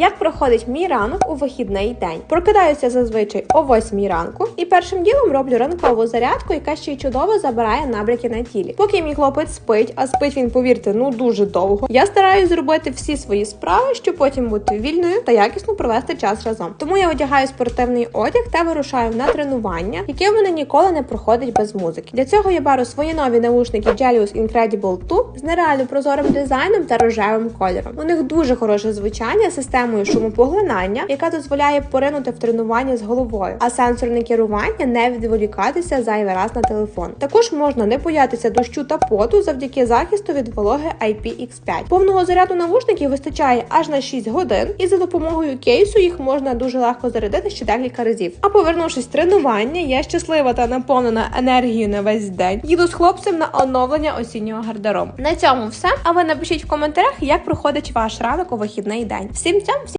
Як проходить мій ранок у вихідний день? Прокидаюся зазвичай о 8 ранку і першим ділом роблю ранкову зарядку, яка ще й чудово забирає набряки на тілі. Поки мій хлопець спить, а спить він, повірте, ну дуже довго. Я стараюсь зробити всі свої справи, щоб потім бути вільною та якісно провести час разом. Тому я одягаю спортивний одяг та вирушаю на тренування, яке в мене ніколи не проходить без музики. Для цього я беру свої нові наушники Gelius Incredible 2 з нереально прозорим дизайном та рожевим кольором. У них дуже хороше звучання з системою шумопоглинання, яка дозволяє поринути в тренування з головою, а сенсорне керування не відволікатися зайвий раз на телефон. Також можна не боятися дощу та поту завдяки захисту від вологи IPX5. Повного заряду навушників вистачає аж на 6 годин, і за допомогою кейсу їх можна дуже легко зарядити ще декілька разів. А повернувшись з тренування, я щаслива та наповнена енергією на весь день. Їду з хлопцем на оновлення осіннього гардеробу. На цьому все. А ви напишіть в коментарях, як проходить ваш ранок у вихідний день. Всім цьому